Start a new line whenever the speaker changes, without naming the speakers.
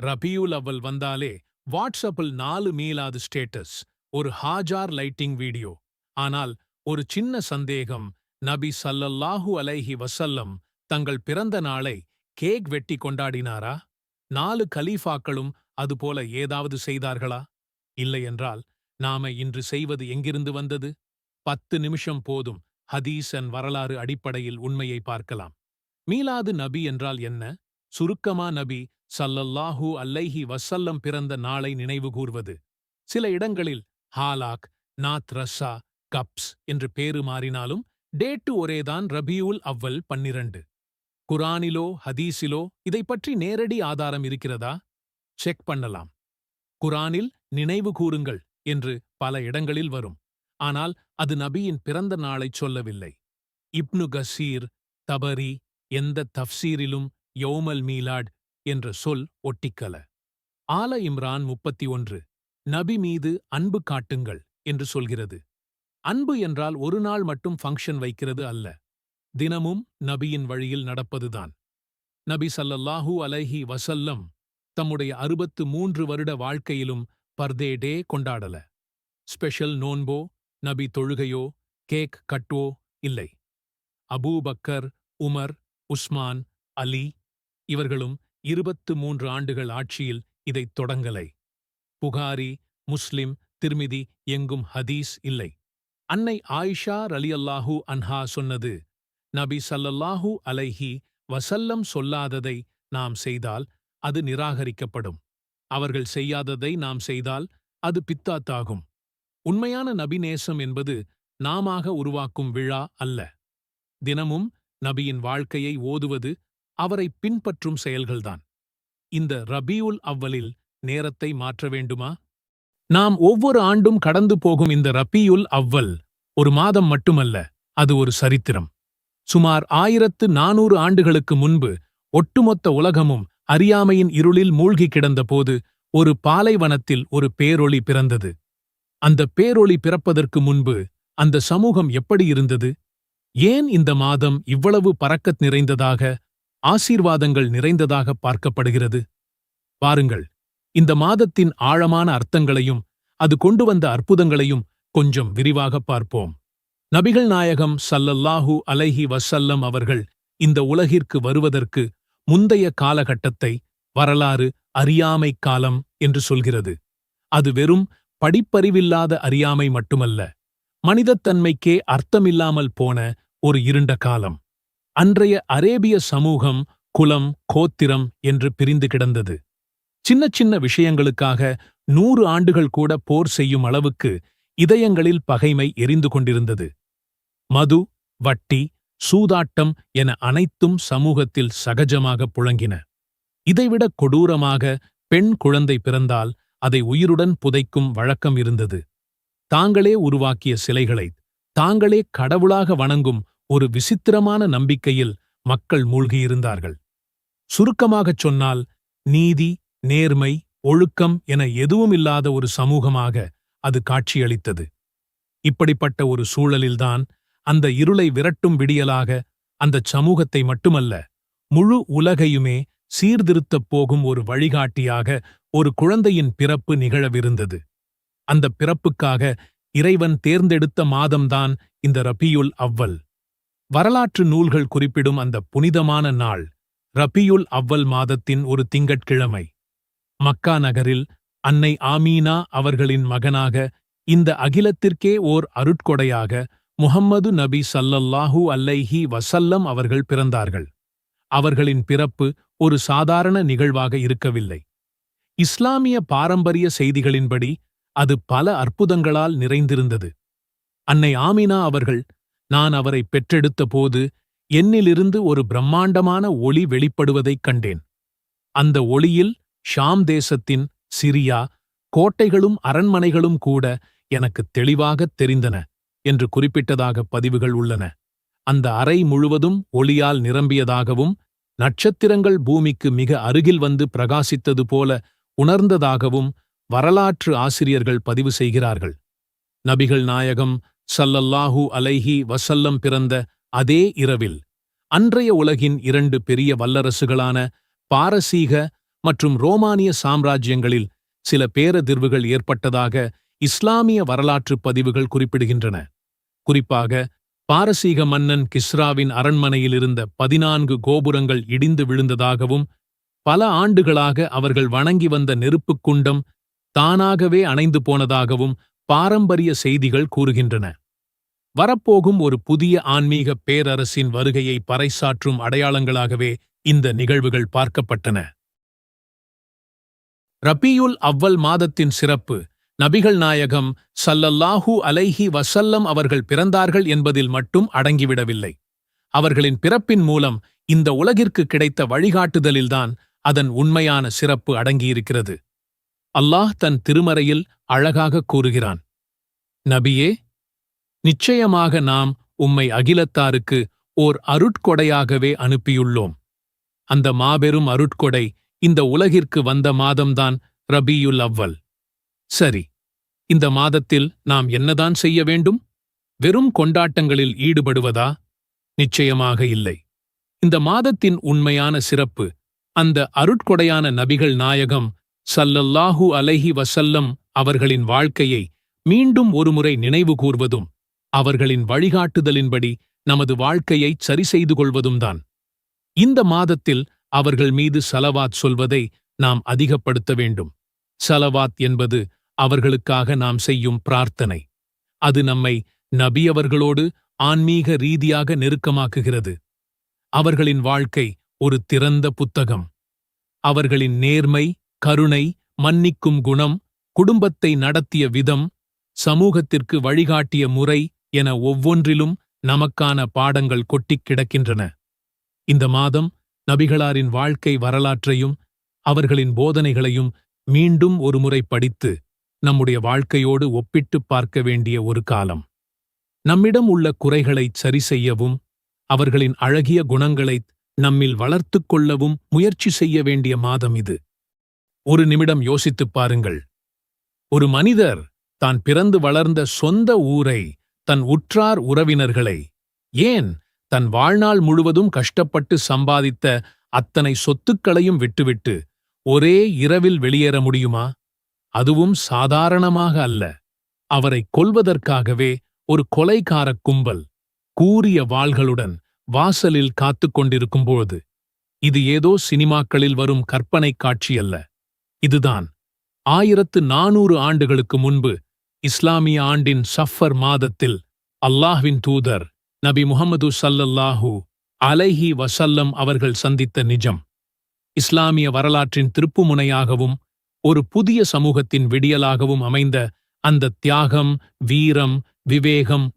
ரபியுல் அவ்வல் வந்தாலே வாட்ஸ்அப்பில் நாலு மீலாது ஸ்டேட்டஸ் ஒரு ஹாஜார் லைட்டிங் வீடியோ. ஆனால் ஒரு சின்ன சந்தேகம் நபி சல்லல்லாஹு அலைஹி வசல்லம் தங்கள் பிறந்த நாளை கேக் வெட்டி கொண்டாடினாரா? நாலு கலீஃபாக்களும் அதுபோல ஏதாவது செய்தார்களா? இல்லையென்றால் நாம இன்று செய்வது எங்கிருந்து வந்தது? பத்து நிமிஷம் போதும் ஹதீசன் வரலாறு அடிப்படையில் உண்மையை பார்க்கலாம். மீலாது நபி என்றால் என்ன? சுருக்கமா நபி சல்லல்லாஹூ அல்லைஹி வசல்லம் பிறந்த நாளை நினைவுகூர்வது. சில இடங்களில் ஹாலாக் நாத் ரஸ்ஸா கப்ஸ் என்று பேரு மாறினாலும் டேட்டு ஒரேதான் ரபியூல் அவ்வல் பன்னிரண்டு. குரானிலோ ஹதீஸிலோ இதை பற்றி நேரடி ஆதாரம் இருக்கிறதா? செக் பண்ணலாம். குரானில் நினைவு கூறுங்கள் என்று பல இடங்களில் வரும். ஆனால் அது நபியின் பிறந்த நாளைச் சொல்லவில்லை. இப்னு கசீர் தபரி எந்த தஃப்சீரிலும் யோமல் மீலாட் என்ற சொல் ஒட்டிக்கல. ஆல இம்ரான் முப்பத்தி ஒன்று நபி மீது அன்பு காட்டுங்கள் என்று சொல்கிறது. அன்பு என்றால் ஒரு நாள் மட்டும் ஃபங்க்ஷன் வைக்கிறது அல்ல. தினமும் நபியின் வழியில் நடப்பதுதான். நபி சல்லல்லாஹூ அலைஹி வசல்லம் தம்முடைய அறுபத்து மூன்று வருட வாழ்க்கையிலும் பர்தே டே கொண்டாடல. ஸ்பெஷல் நோன்போ நபி தொழுகையோ கேக் கட்வோ இல்லை. அபூபக்கர் உமர் உஸ்மான் அலி இவர்களும் இருபத்து மூன்று ஆண்டுகள் ஆட்சியில் இதைத் தொடங்கலை. புகாரி முஸ்லிம் திருமிதி எங்கும் ஹதீஸ் இல்லை. அன்னை ஆயிஷா ரலியல்லாஹூ அன்ஹா சொன்னது நபி சல்லல்லாஹூ அலைஹி வசல்லம் சொல்லாததை நாம் செய்தால் அது நிராகரிக்கப்படும். அவர்கள் செய்யாததை நாம் செய்தால் அது பித்தாத்தாகும். உண்மையான நபிநேசம் என்பது நாமாக உருவாக்கும் விழா அல்ல. தினமும் நபியின் வாழ்க்கையை ஓதுவது அவரை பின்பற்றும் செயல்கள்தான். இந்த ரபியுல் அவ்வலில் நேரத்தை மாற்ற வேண்டுமா? நாம் ஒவ்வொரு ஆண்டும் கடந்து போகும் இந்த ரபியுல் அவ்வல் ஒரு மாதம் மட்டுமல்ல அது ஒரு சரித்திரம். சுமார் ஆயிரத்து நானூறு ஆண்டுகளுக்கு முன்பு ஒட்டுமொத்த உலகமும் அறியாமையின் இருளில் மூழ்கி கிடந்தபோது ஒரு பாலைவனத்தில் ஒரு பேரொளி பிறந்தது. அந்த பேரொளி பிறப்பதற்கு முன்பு அந்த சமூகம் எப்படி இருந்தது? ஏன் இந்த மாதம் இவ்வளவு பறக்கத் நிறைந்ததாக ஆசீர்வாதங்கள் நிறைந்ததாக பார்க்கப்படுகிறது. பாருங்கள் இந்த மாதத்தின் ஆழமான அர்த்தங்களையும் அது கொண்டு வந்த அற்புதங்களையும் கொஞ்சம் விரிவாக பார்ப்போம். நபிகள் நாயகம் சல்லல்லாஹூ அலைஹி வசல்லம் அவர்கள் இந்த உலகிற்கு வருவதற்கு முந்தைய காலகட்டத்தை வரலாறு அறியாமை காலம் என்று சொல்கிறது. அது வெறும் படிப்பறிவில்லாத அறியாமை மட்டுமல்ல மனிதத்தன்மைக்கே அர்த்தமில்லாமல் போன ஒரு இருண்ட காலம். அன்றைய அரேபிய சமூகம் குலம் கோத்திரம் என்று பிரிந்து கிடந்தது. சின்ன சின்ன விஷயங்களுக்காக நூறு ஆண்டுகள் கூட போர் செய்யும் அளவுக்கு இதயங்களில் பகைமை எரிந்து கொண்டிருந்தது. மது வட்டி சூதாட்டம் என அனைத்தும் சமூகத்தில் சகஜமாக புழங்கின. இதைவிட கொடூரமாக பெண் குழந்தை பிறந்தால் அதை உயிருடன் புதைக்கும் வழக்கம் இருந்தது. தாங்களே உருவாக்கிய சிலைகளை தாங்களே கடவுளாக வணங்கும் ஒரு விசித்திரமான நம்பிக்கையில் மக்கள் மூழ்கியிருந்தார்கள். சுருக்கமாகச் சொன்னால் நீதி நேர்மை ஒழுக்கம் என எதுவுமில்லாத ஒரு சமூகமாக அது காட்சியளித்தது. இப்படிப்பட்ட ஒரு சூழலில்தான் அந்த இருளை விரட்டும் விடியலாக அந்தச் சமூகத்தை மட்டுமல்ல முழு உலகையுமே சீர்திருத்தப் போகும் ஒரு வழிகாட்டியாக ஒரு குழந்தையின் பிறப்பு நிகழவிருந்தது. அந்த பிறப்புக்காக இறைவன் தேர்ந்தெடுத்த மாதம்தான் இந்த ரபியுல் அவ்வல். வரலாற்று நூல்கள் குறிப்பிடும் அந்த புனிதமான நாள் ரபியுல் அவ்வல் மாதத்தின் ஒரு திங்கட்கிழமை. மக்கா நகரில் அன்னை ஆமீனா அவர்களின் மகனாக இந்த அகிலத்திற்கே ஓர் அருட்கொடையாக முஹம்மது நபி சல்லல்லாஹூ அல்லைஹி வசல்லம் அவர்கள் பிறந்தார்கள். அவர்களின் பிறப்பு ஒரு சாதாரண நிகழ்வாக இருக்கவில்லை. இஸ்லாமிய பாரம்பரிய செய்திகளின்படி அது பல அற்புதங்களால் நிறைந்திருந்தது. அன்னை ஆமினா அவர்கள் நான் அவரை பெற்றெடுத்த போது என்னிலிருந்து ஒரு பிரம்மாண்டமான ஒளி வெளிப்படுவதைக் கண்டேன். அந்த ஒளியில் ஷாம் தேசத்தின் சிரியா கோட்டைகளும் அரண்மனைகளும் கூட எனக்கு தெளிவாகத் தெரிந்தன என்று குறிப்பிட்டதாக பதிவுகள் உள்ளன. அந்த அறை முழுவதும் ஒளியால் நிரம்பியதாகவும் நட்சத்திரங்கள் பூமிக்கு மிக அருகில் வந்து பிரகாசித்தது போல உணர்ந்ததாகவும் வரலாற்று ஆசிரியர்கள் பதிவு செய்கிறார்கள். நபிகள் நாயகம் சல்லல்லாஹூ அலைஹி வசல்லம் பிறந்த அதே இரவில் அன்றைய உலகின் இரண்டு பெரிய வல்லரசுகளான பாரசீக மற்றும் ரோமானிய சாம்ராஜ்யங்களில் சில பேரதிர்வுகள் ஏற்பட்டதாக இஸ்லாமிய வரலாற்றுப் பதிவுகள் குறிப்பிடுகின்றன. குறிப்பாக பாரசீக மன்னன் கிஸ்ராவின் அரண்மனையில் இருந்த பதினான்கு கோபுரங்கள் இடிந்து விழுந்ததாகவும் பல ஆண்டுகளாக அவர்கள் வணங்கி வந்த நெருப்புக் குண்டம் தானாகவே அணைந்து போனதாகவும் பாரம்பரிய செய்திகள் கூறுகின்றன. வரப்போகும் ஒரு புதிய ஆன்மீக பேரரசின் வருகையை பறைசாற்றும் அடையாளங்களாகவே இந்த நிகழ்வுகள் பார்க்கப்பட்டன. ரபியுல் அவ்வல் மாதத்தின் சிறப்பு நபிகள் நாயகம் சல்லல்லாஹூ அலைஹி வசல்லம் அவர்கள் பிறந்தார்கள் என்பதில் மட்டும் அடங்கிவிடவில்லை. அவர்களின் பிறப்பின் மூலம் இந்த உலகிற்கு கிடைத்த வழிகாட்டுதலில்தான் அதன் உண்மையான சிறப்பு அடங்கியிருக்கிறது. அல்லாஹ் தன் திருமறையில் அழகாக கூறுகிறான். நபியே நிச்சயமாக நாம் உம்மை அகிலத்தாருக்கு ஓர் அருட்கொடையாகவே அனுப்பியுள்ளோம். அந்த மாபெரும் அருட்கொடை இந்த உலகிற்கு வந்த மாதம்தான் ரபியுல் அவ்வல். சரி இந்த மாதத்தில் நாம் என்னதான் செய்ய வேண்டும்? வெறும் கொண்டாட்டங்களில் ஈடுபடுவதா? நிச்சயமாக இல்லை. இந்த மாதத்தின் உண்மையான சிறப்பு அந்த அருட்கொடையான நபிகள் நாயகம் சல்லல்லாஹு அலைஹி வசல்லம் அவர்களின் வாழ்க்கையை மீண்டும் ஒருமுறை நினைவு கூர்வதும் அவர்களின் வழிகாட்டுதலின்படி நமது வாழ்க்கையை சரி செய்து கொள்வதும்தான். இந்த மாதத்தில் அவர்கள் மீது சலவாத் சொல்வதை நாம் அதிகப்படுத்த வேண்டும். சலவாத் என்பது அவர்களுக்காக நாம் செய்யும் பிரார்த்தனை. அது நம்மை நபி அவர்களோடு ஆன்மீக ரீதியாக நெருக்கமாக்குகிறது. அவர்களின் வாழ்க்கை ஒரு திறந்த புத்தகம். அவர்களின் நேர்மை கருணை மன்னிக்கும் குணம் குடும்பத்தை நடத்திய விதம் சமூகத்திற்கு வழிகாட்டிய முறை என ஒவ்வொன்றிலும் நமக்கான பாடங்கள் கொட்டிக் கிடக்கின்றன. இந்த மாதம் நபிகளாரின் வாழ்க்கை வரலாற்றையும் அவர்களின் போதனைகளையும் மீண்டும் ஒருமுறை படித்து நம்முடைய வாழ்க்கையோடு ஒப்பிட்டுப் பார்க்க வேண்டிய ஒரு காலம். நம்மிடம் உள்ள குறைகளைச் சரி செய்யவும் அவர்களின் அழகிய குணங்களை நம்மில் வளர்த்துக் கொள்ளவும் முயற்சி செய்ய வேண்டிய மாதம் இது. ஒரு நிமிடம் யோசித்துப் பாருங்கள். ஒரு மனிதர் தான் பிறந்து வளர்ந்த சொந்த ஊரை தன் உற்றார் உறவினர்களை ஏன் தன் வாழ்நாள் முழுவதும் கஷ்டப்பட்டு சம்பாதித்த அத்தனை சொத்துக்களையும் விட்டுவிட்டு ஒரே இரவில் வெளியேற முடியுமா? அதுவும் சாதாரணமாக அல்ல. அவரை கொல்வதற்காகவே ஒரு கொலைகாரக் கும்பல் கூறிய வாள்களுடன் வாசலில் காத்துக் கொண்டிருக்கும்போது இது ஏதோ சினிமாக்களில் வரும் கற்பனைக் காட்சியல்ல இதுதான். ஆயிரத்து நானூறு ஆண்டுகளுக்கு முன்பு இஸ்லாமிய ஆண்டின் சஃபர் மாதத்தில் அல்லாஹ்வின் தூதர் நபி முகமது சல்லல்லாஹூ அலைஹி வசல்லம் அவர்கள் சந்தித்த நிஜம். இஸ்லாமிய வரலாற்றின் திருப்புமுனையாகவும் ஒரு புதிய சமூகத்தின் விடியலாகவும் அமைந்த அந்த தியாகம் வீரம் விவேகம்